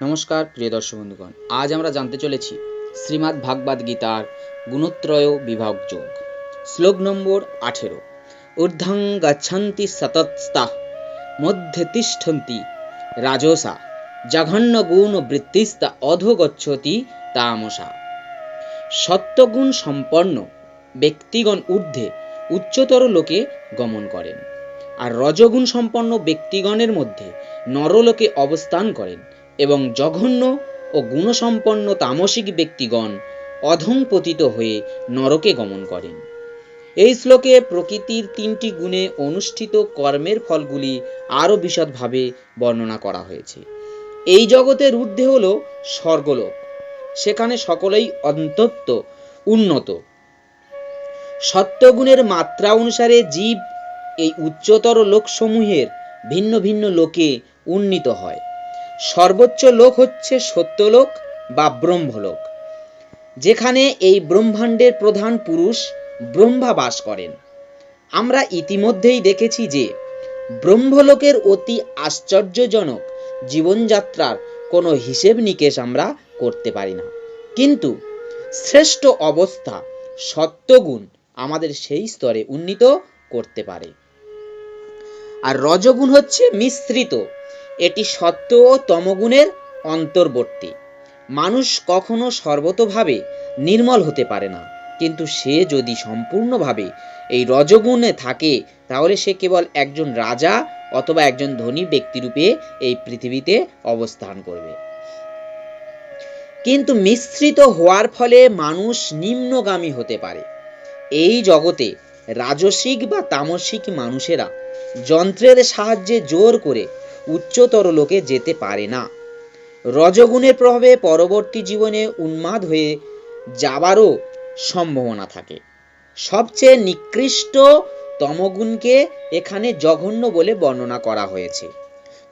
নমস্কার, প্রিয় দর্শক বন্ধুগণ। আজ আমরা জানতে চলেছি শ্রীমদ্ ভাগবত গীতার গুণত্রয় বিভাগ যোগ। শ্লোক নম্বর আঠেরো। ঊর্ধ্বং গচ্ছন্তি সতস্তা মধ্যে তিষ্ঠন্তি রাজসা, জঘন্য গুণ বৃত্তিস্তা অধো গচ্ছতি তামসা। সত্যগুণ সম্পন্ন ব্যক্তিগণ ঊর্ধ্বে উচ্চতর লোকে গমন করেন, আর রজগুণ সম্পন্ন ব্যক্তিগণের মধ্যে নরলোকে অবস্থান করেন। এবং জঘন্য ও গুণসম্পন্ন তামসিক ব্যক্তিগণ অধং পতিত হয়ে নরকে গমন করেন। এই শ্লোকে প্রকৃতির তিনটি গুণে অনুষ্ঠিত কর্মের ফলগুলি আরও বিশদভাবে বর্ণনা করা হয়েছে। এই জগতের ঊর্ধ্বে হল স্বর্গলোক। সেখানে সকলেই অন্তত উন্নত। সত্যগুণের মাত্রা অনুসারে জীব এই উচ্চতর লোকসমূহের ভিন্ন ভিন্ন লোকে উন্নীত হয়। সর্বোচ্চ লোক হচ্ছে সত্যলোক বা ব্রহ্মলোক। যেখানে এই ব্রহ্মাণ্ডের প্রধান পুরুষ ব্রহ্মা বাস করেন। আমরা ইতিমধ্যেই দেখেছি যে ব্রহ্মলোকের অতি আশ্চর্যজনক জীবনযাত্রার কোনো হিসেব নিকেশ আমরা করতে পারি না। কিন্তু শ্রেষ্ঠ অবস্থা সত্যগুণ আমাদের সেই স্তরে উন্নীত করতে পারে। আর রজগুণ হচ্ছে মিশ্রিত। এটি সত্য ও তমগুণের অন্তর্বর্তী। মানুষ কখনো সর্বতভাবে নির্মল হতে পারে না, কিন্তু সে যদি সম্পূর্ণভাবে এই রজগুণে থাকে, তাহলে সে কেবল একজন রাজা অথবা একজন ধনী ব্যক্তিরূপে এই পৃথিবীতে অবস্থান করবে। কিন্তু মিশ্রিত হওয়ার ফলে মানুষ নিম্নগামী হতে পারে। এই জগতে রাজসিক বা তামসিক মানুষেরা যন্ত্রের সাহায্যে জোর করে উচ্চতর লোকে যেতে পারে না। রজগুণের প্রভাবে পরবর্তী জীবনে উন্মাদ হয়ে যাবারও সম্ভাবনা থাকে। সবচেয়ে নিকৃষ্ট তমগুণকে এখানে জঘন্য বলে বর্ণনা করা হয়েছে।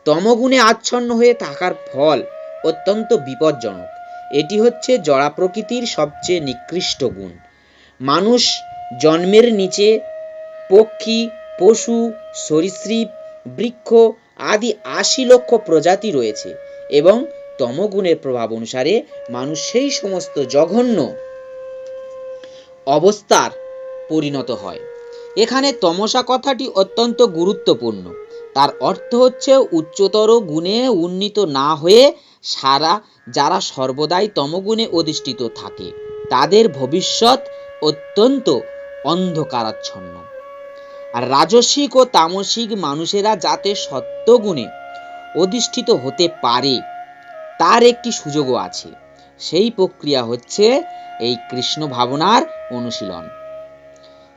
তমগুণে আচ্ছন্ন হয়ে থাকার ফল অত্যন্ত বিপজ্জনক। এটি হচ্ছে জড়া প্রকৃতির সবচেয়ে নিকৃষ্ট গুণ। মানুষ জন্মের নিচে পক্ষী, পশু, সরীসৃপ, বৃক্ষ আদি আশি লক্ষ প্রজাতি রয়েছে এবং তমগুণের প্রভাব অনুসারে মানুষ সেই সমস্ত জঘন্য অবস্থার পরিণত হয়। এখানে তমসা কথাটি অত্যন্ত গুরুত্বপূর্ণ। তার অর্থ হচ্ছে উচ্চতর গুণে উন্নীত না হয়ে সারা যারা সর্বদাই তমগুণে অধিষ্ঠিত থাকে, তাদের ভবিষ্যৎ অত্যন্ত অন্ধকারাচ্ছন্ন। আর রাজসিক ও তামসিক মানুষেরা যাতে সত্যগুণে অধিষ্ঠিত হতে পারে, তার একটি সুযোগও আছে। সেই প্রক্রিয়া হচ্ছে এই কৃষ্ণ ভাবনার অনুশীলন।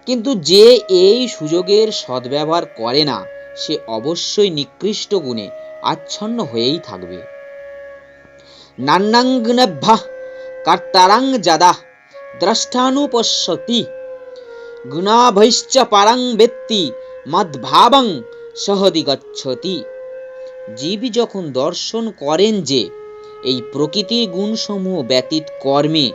কিন্তু যে এই সুযোগের সদ্ব্যবহার করে না, সে অবশ্যই নিকৃষ্ট গুণে আচ্ছন্ন হয়েই থাকবে। নান্নাঙ্গনভ্য কর্তারাং যাদা দ্রষ্টানুপশ্যতি। গুণাভৈশ্চ পারাং ব্যক্তি মদ্ভাবং সহদি গচ্ছতি জীব যখন দর্শন করেন যে, এই প্রকৃতির গুণসমূহ ব্যতীত কর্মে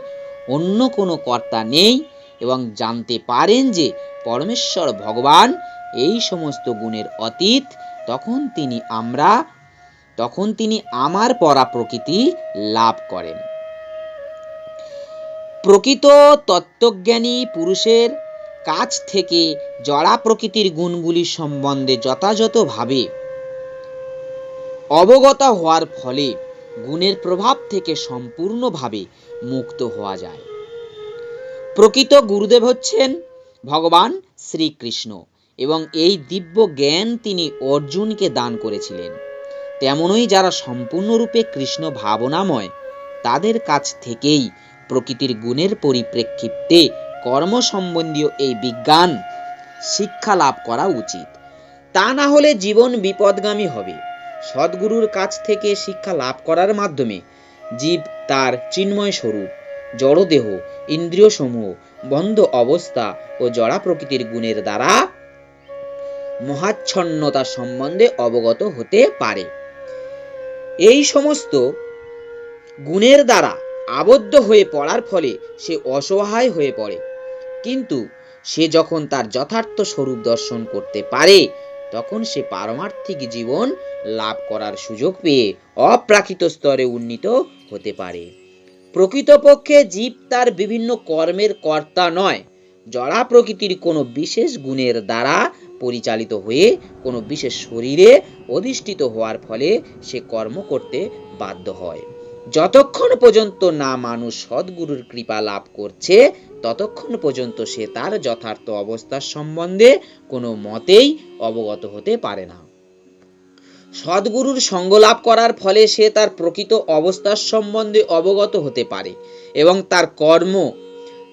অন্য কোনো কর্তা নেই এবং জানতে পারেন যে, পরমেশ্বর ভগবান এই সমস্ত গুণের অতীত, তখন তিনি আমরা, তখন তিনি আমার পরা প্রকৃতি লাভ করেন। প্রকৃত তত্ত্বজ্ঞানী পুরুষের কাছ থেকে জড়া প্রকৃতির গুণগুলি সম্বন্ধে যথাযথভাবে অবগত হওয়ার ফলে গুণের প্রভাব থেকে সম্পূর্ণভাবে মুক্ত হওয়া যায়। প্রকৃত গুরুদেব হচ্ছেন ভগবান শ্রীকৃষ্ণ এবং এই দিব্য জ্ঞান তিনি অর্জুনকে দান করেছিলেন। তেমনই যারা সম্পূর্ণরূপে কৃষ্ণ ভাবনাময়, তাদের কাছ থেকেই প্রকৃতির গুণের পরিপ্রেক্ষিতে কর্ম সম্বন্ধীয় এই বিজ্ঞান শিক্ষা লাভ করা উচিত। তা না হলে জীবন বিপদগামী হবে। সদ্গুরুর কাছ থেকে শিক্ষা লাভ করার মাধ্যমে জীব তার চিন্ময় স্বরূপ, জড়দেহ ইন্দ্রিয় সমূহ বন্ধ অবস্থা ও জড়া প্রকৃতির গুণের দ্বারা মহাচ্ছন্নতা সম্বন্ধে অবগত হতে পারে। এই সমস্ত গুণের দ্বারা আবদ্ধ হয়ে পড়ার ফলে সে অসহায় হয়ে পড়ে। কিন্তু সে যখন তার যথার্থ স্বরূপ দর্শন করতে পারে, তখন সে পারমার্থিক জীবন লাভ করার সুযোগ পেয়ে অপ্রাকৃত স্তরে উন্নীত হতে পারে। প্রকৃতপক্ষে জীব তার বিভিন্ন কর্মের কর্তা নয় জড়া প্রকৃতির কোনো বিশেষ গুণের দ্বারা পরিচালিত হয়ে কোনো বিশেষ শরীরে অধিষ্ঠিত হওয়ার ফলে সে কর্ম করতে বাধ্য হয়। যতক্ষণ পর্যন্ত না মানুষ সদ্গুরুর কৃপা লাভ করছে ততক্ষণ পর্যন্ত সে তার যথার্থ অবস্থার সম্বন্ধে কোনো মতেই অবগত হতে পারে না। সদ্গুরুর সঙ্গ লাভ করার ফলে সে তার প্রকৃত অবস্থার সম্বন্ধে অবগত হতে পারে এবং তার কর্ম,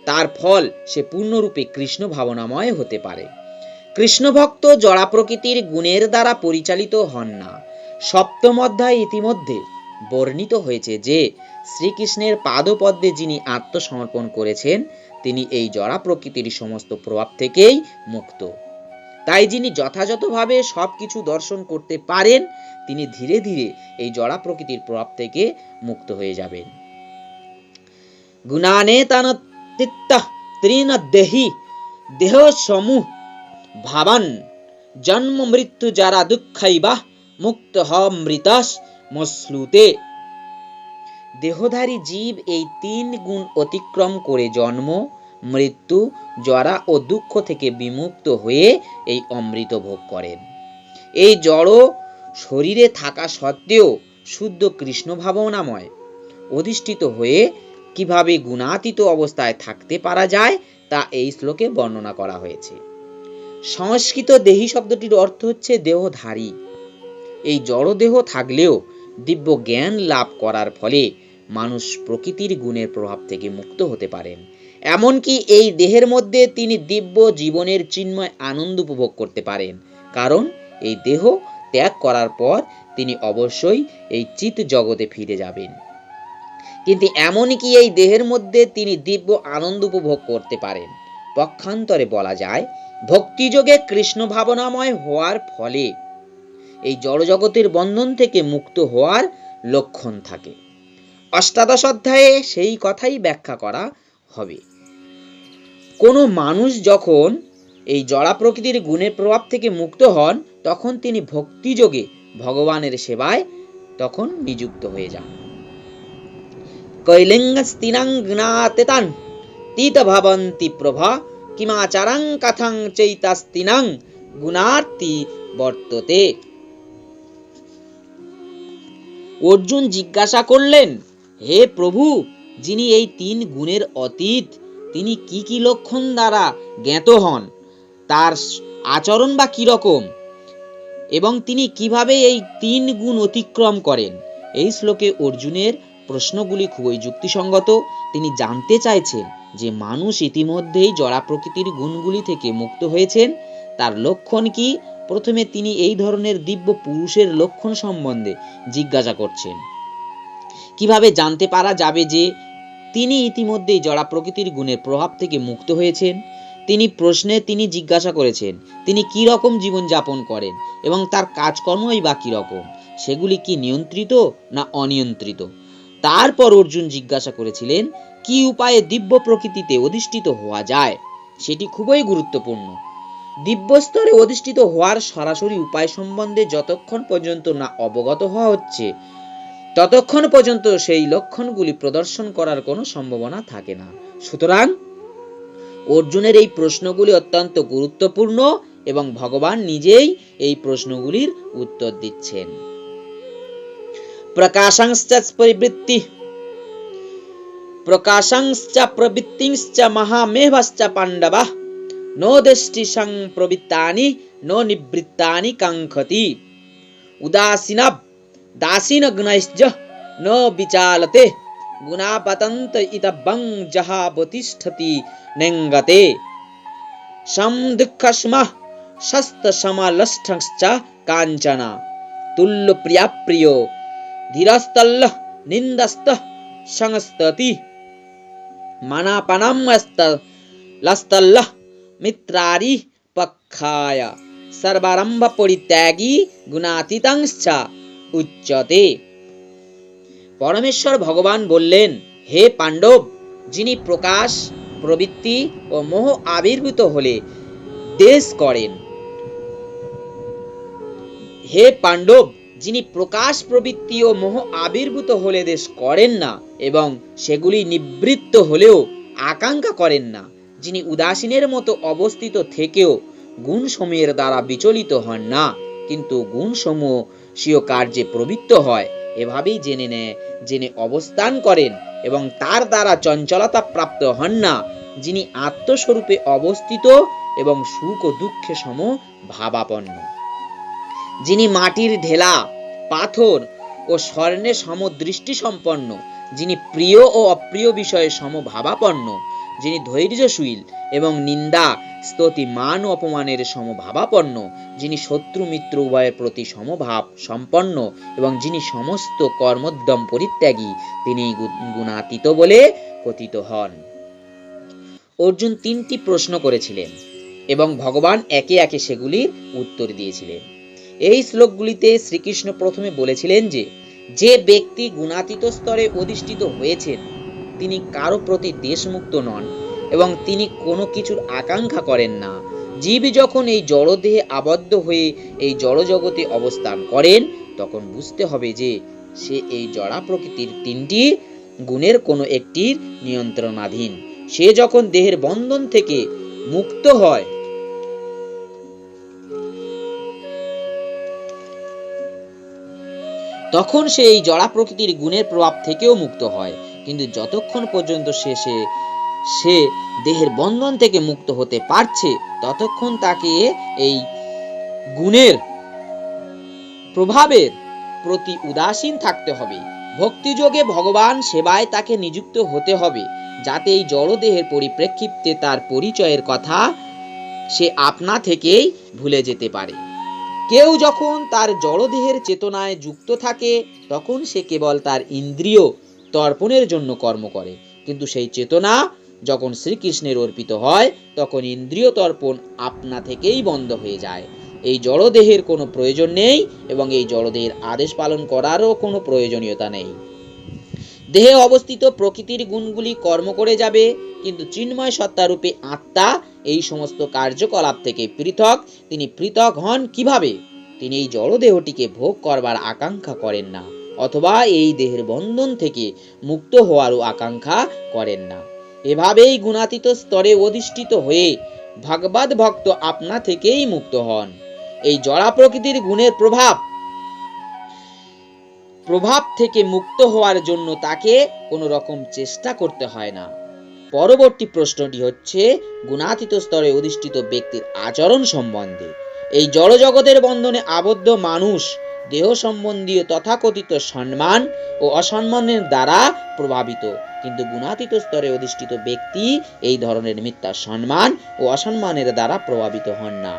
তার ফল সে পূর্ণরূপে কৃষ্ণ ভাবনাময় হতে পারে। কৃষ্ণ ভক্ত জড়া প্রকৃতির গুণের দ্বারা পরিচালিত হন না। সপ্তম অধ্যায় ইতিমধ্যে বর্ণিত হয়েছে যে শ্রীকৃষ্ণের পাদপদ্মে যিনি আত্মসমর্পণ করেছেন তিনি এই জড়া প্রকৃতির সমস্ত প্রভাব থেকেই মুক্ত। তাই যিনি যথাযথভাবে সবকিছু দর্শন করতে পারেন, তিনি ধীরে ধীরে এই জড়া প্রকৃতির প্রভাব থেকে মুক্ত হয়ে যাবেন। গুণানে তান দেহি দেহ সমূহ ভাবান জন্ম মৃত্যু যারা দুঃখাইবা মুক্ত হ মৃতাস মশ্লুতে দেহধারী জীব এই তিন গুণ অতিক্রম করে জন্ম, মৃত্যু, জরা ও দুঃখ থেকে বিমুক্ত হয়ে এই অমৃত ভোগ করেন। এই জড় শরীরে থাকা সত্ত্বেও শুদ্ধ কৃষ্ণ ভাবনাময়, অধিষ্ঠিত হয়ে কীভাবে গুণাতীত অবস্থায় থাকতে পারা যায় তা এই শ্লোকে বর্ণনা করা হয়েছে। সংস্কৃত দেহি শব্দটির অর্থ হচ্ছে দেহধারী। এই জড়দেহ থাকলেও দিব্য জ্ঞান লাভ করার ফলে মানুষ প্রকৃতির গুণের প্রভাব থেকে মুক্ত হতে পারেন। এমনকি এই দেহের মধ্যে তিনি দিব্য জীবনের চিন্ময় আনন্দ উপভোগ করতে পারেন। কারণ এই দেহ ত্যাগ করার পর তিনি অবশ্যই এই চিত জগতে ফিরে যাবেন। কিন্তু এমনকি এই দেহের মধ্যে তিনি দিব্য আনন্দ উপভোগ করতে পারেন? পক্ষান্তরে বলা যায়, ভক্তিযোগে কৃষ্ণ ভাবনাময় হওয়ার ফলে এই জড়জগতের বন্ধন থেকে মুক্ত হওয়ার লক্ষণ থাকে। অষ্টাদশ অধ্যায়ে সেই কথাই ব্যাখ্যা করা হবে। কোনো মানুষ যখন এই জড়া প্রকৃতির গুণের প্রভাব থেকে মুক্ত হন, তখন তিনি ভক্তিযোগে ভগবানের সেবায় তখন নিযুক্ত হয়ে যান। কৈলিঙ্গস্তিনাং জ্ঞাতেতান তীত ভাবন্তি প্রভা, কিমাচারাং কথাং চৈতাস্তিনাং, গুণার্তি বর্ততে। অর্জুন জিজ্ঞাসা করলেন, হে প্রভু, যিনি এই তিন গুণের অতীত, তিনি কি কি লক্ষণ দ্বারা জ্ঞাত হন? তার আচরণ বা কি রকম? এবং তিনি কীভাবে এই তিন গুণ অতিক্রম করেন? এই শ্লোকে অর্জুনের প্রশ্নগুলি খুবই যুক্তিসঙ্গত। তিনি জানতে চাইছেন যে মানুষ ইতিমধ্যেই জড়া প্রকৃতির গুণগুলি থেকে মুক্ত হয়েছেন। তার লক্ষণ কি? প্রথমে তিনি এই ধরনের দিব্য পুরুষের লক্ষণ সম্বন্ধে জিজ্ঞাসা করছেন। কীভাবে জানতে পারা যাবে যে তিনি ইতিমধ্যেই জড়া প্রকৃতির গুণের প্রভাব থেকে মুক্ত হয়েছেন? তিনি প্রশ্নে তিনি জিজ্ঞাসা করেছেন, তিনি কি রকম জীবন যাপন করেন এবং তার কাজকর্মই বা রকম? সেগুলি কি নিয়ন্ত্রিত না অনিয়ন্ত্রিত? তারপর অর্জুন জিজ্ঞাসা করেছিলেন, কি উপায়ে দিব্য প্রকৃতিতে অধিষ্ঠিত হওয়া যায়? সেটি খুবই গুরুত্বপূর্ণ। দিব্যস্তরে অধিষ্ঠিত হওয়ার সরাসরি উপায় সম্বন্ধে যতক্ষণ পর্যন্ত না অবগত হওয়া হচ্ছে, ততক্ষণ পর্যন্ত সেই লক্ষণগুলি প্রদর্শন করার কোনো সম্ভাবনা থাকে না। সুতরাং অর্জুনের এই প্রশ্নগুলি অত্যন্ত গুরুত্বপূর্ণ এবং ভগবান নিজেই এই প্রশ্নগুলির উত্তর দিচ্ছেন। প্রকাশাংশ্চ পরিবৃত্তি প্রকাশাংশ্চ প্রবৃত্তিশ্চ মহামেভশ্চ পাণ্ডবা নো দৃষ্টিসং প্রবৃত্তানি নো নিবৃত্তানি কাঙ্ক্ষতি উদাসীনা দাসীনগ্নৈশ্চ ন বিচালতে গুণাপতন্ত ইতবং জহাবতিষ্ঠতি নেঙ্গতে সম দুঃখস্ম শস্ত সমালষ্ঠশ্চ কাঞ্চনা তুল্য প্রিয়া প্রিয় ধীরস্তল্ল নিন্দস্ত সংস্ততি মানাপনামস্ত লস্তল্ল মিত্রারি পক্ষায় সর্বারম্ভ পরিত্যাগী গুণাতীতাংশ্চ উচ্চতে পরমেশ্বর ভগবান বললেন হে পাণ্ডব যিনি প্রকাশ প্রবৃত্তি ও মোহ আবির্ভূত হলে দেশ করেন হে পাণ্ডব যিনি প্রকাশ প্রবৃত্তি ও মোহ আবির্ভূত হলে দেশ করেন না এবং সেগুলি নিবৃত্ত হলেও আকাঙ্ক্ষা করেন না যিনি উদাসীনের মতো অবস্থিত থেকেও গুণ সমূহের দ্বারা বিচলিত হন না, কিন্তু গুণ সমূহ স্বীয় কার্যে প্রবৃত্ত হয়, এভাবেই জেনে নেয়, জেনে অবস্থান করেন এবং তার দ্বারা চঞ্চলতা প্রাপ্ত হন না, যিনি আত্মস্বরূপে অবস্থিত এবং সুখ ও দুঃখে সম ভাবাপন্ন। যিনি মাটির ঢেলা, পাথর ও স্বর্ণে সমদৃষ্টি সম্পন্ন যিনি প্রিয় ও অপ্রিয় বিষয়ে সমভাবাপন্ন যিনি ধৈর্যশীল এবং নিন্দা, স্তুতি, মান অপমানের সমভাবাপন্ন, যিনি শত্রু, মিত্র উভয়ের প্রতি সমভাব, সম্পন্ন এবং যিনি সমস্ত কর্মোদ্যম পরিত্যাগী, তিনি গুণাতীত বলে কথিত হন। অর্জুন তিনটি প্রশ্ন করেছিলেন এবং ভগবান একে একে সেগুলির উত্তর দিয়েছিলেন। এই শ্লোকগুলিতে শ্রীকৃষ্ণ প্রথমে বলেছিলেন যে যে ব্যক্তি গুণাতীত স্তরে অধিষ্ঠিত হয়েছেন তিনি কারও প্রতি দেশমুক্ত নন এবং তিনি কোনো কিছুর আকাঙ্ক্ষা করেন না। জীব যখন এই জড়দেহে আবদ্ধ হয়ে এই জড়জগতে অবস্থান করেন, তখন বুঝতে হবে যে সে এই জড়া প্রকৃতির তিনটি গুণের কোনো একটির নিয়ন্ত্রণাধীন। সে যখন দেহের বন্ধন থেকে মুক্ত হয়, তখন সে এই জড়া প্রকৃতির গুণের প্রভাব থেকেও মুক্ত হয়। কিন্তু যতক্ষণ পর্যন্ত সে সে সে দেহের বন্ধন থেকে মুক্ত হতে পারছে, ততক্ষণ তাকে এই গুণের প্রভাবের প্রতি উদাসীন থাকতে হবে। ভক্তিযোগে ভগবান সেবায় তাকে নিযুক্ত হতে হবে, যাতে এই জড়দেহের পরিপ্রেক্ষিতে তার পরিচয়ের কথা সে আপনা থেকেই ভুলে যেতে পারে। কেউ যখন তার জড়দেহের চেতনায় যুক্ত থাকে, তখন সে কেবল তার ইন্দ্রিয় তর্পণের জন্য কর্ম করে। কিন্তু সেই চেতনা যখন শ্রীকৃষ্ণের অর্পিত হয়, তখন ইন্দ্রিয় তর্পণ আপনা থেকেই বন্ধ হয়ে যায়। এই জড়দেহের কোনো প্রয়োজন নেই এবং এই জড়দেহের আদেশ পালন করারও কোনো প্রয়োজনীয়তা নেই। দেহে অবস্থিত প্রকৃতির গুণগুলি কর্ম করে যাবে, কিন্তু চিন্ময় সত্তারূপে আত্মা এই সমস্ত কার্যকলাপ থেকে পৃথক। তিনি পৃথক হন কীভাবে? তিনি এই জড়দেহটিকে ভোগ করবার আকাঙ্ক্ষা করেন না। অথবা এই দেহের বন্ধন থেকে মুক্ত হওয়ারও আকাঙ্ক্ষা করেন না। এভাবেই গুণাতীত স্তরে অধিষ্ঠিত হয়ে ভগবত ভক্ত আপনা থেকেই মুক্ত হন। এই জড়া প্রকৃতির গুণের প্রভাব প্রভাব থেকে মুক্ত হওয়ার জন্য তাকে কোনো রকম চেষ্টা করতে হয় না। পরবর্তী প্রশ্নটি হচ্ছে, গুণাতীত স্তরে অধিষ্ঠিত ব্যক্তির আচরণ সম্বন্ধে। এই জড়জগতের বন্ধনে আবদ্ধ মানুষ দেহ সম্বন্ধীয় তথাকথিত সম্মান ও অসম্মানের দ্বারা প্রভাবিত। কিন্তু গুণাতীত স্তরে অধিষ্ঠিত ব্যক্তি এই ধরনের মিথ্যা সম্মান ও অসম্মানের দ্বারা প্রভাবিত হন না।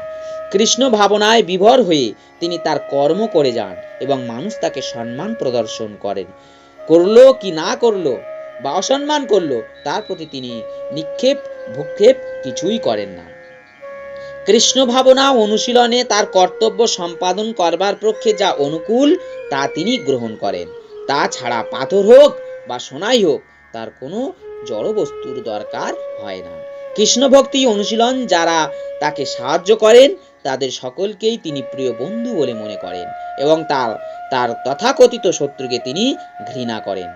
কৃষ্ণ ভাবনায় বিভোর হয়ে তিনি তার কর্ম করে যান এবং মানুষ তাকে সম্মান প্রদর্শন করেন। করল কি না করল বা অসম্মান করল, তার প্রতি তিনি নিক্ষেপ, ভূক্ষেপ কিছুই করেন না। কৃষ্ণ ভাবনা অনুশীলনে তার কর্তব্য সম্পাদন করবার পক্ষে যা অনুকূল, তা তিনি গ্রহণ করেন। তাছাড়া পাথর হোক বা সোনাই হোক, তার কোনো জড় বস্তুর দরকার হয় না। কৃষ্ণ ভক্তি অনুশীলন যারা তাকে সাহায্য করেন, তাদের সকলকেই তিনি প্রিয় বন্ধু বলে মনে করেন এবং তার তার তথাকথিত শত্রুকে তিনি ঘৃণা করেন।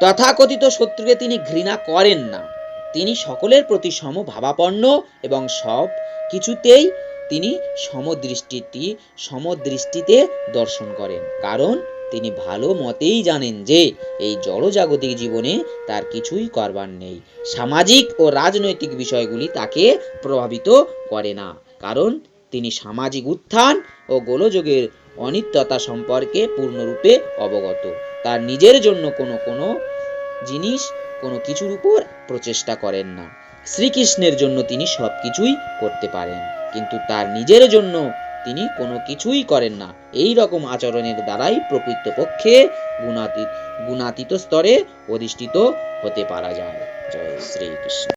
তথাকথিত শত্রুকে তিনি ঘৃণা করেন না। তিনি সকলের প্রতি সমভাবাপন্ন এবং সব কিছুতেই তিনি সমদৃষ্টিটি, সমদৃষ্টিতে দর্শন করেন। কারণ তিনি ভালো মতেই জানেন যে এই জড়জাগতিক জীবনে তার কিছুই করবার নেই। সামাজিক ও রাজনৈতিক বিষয়গুলি তাকে প্রভাবিত করে না। কারণ তিনি সামাজিক উত্থান ও গোলযোগের অনিত্যতা সম্পর্কে পূর্ণরূপে অবগত। তার নিজের জন্য কোনো কোনো জিনিস কোনো কিছুর উপর প্রচেষ্টা করেন না। শ্রীকৃষ্ণের জন্য তিনি সব কিছুই করতে পারেন, কিন্তু তার নিজের জন্য তিনি কোনো কিছুই করেন না। এই রকম আচরণের দ্বারাই প্রকৃতপক্ষে গুণাতীত গুণাতীত স্তরে অধিষ্ঠিত হতে পারা যায়। জয় শ্রীকৃষ্ণ।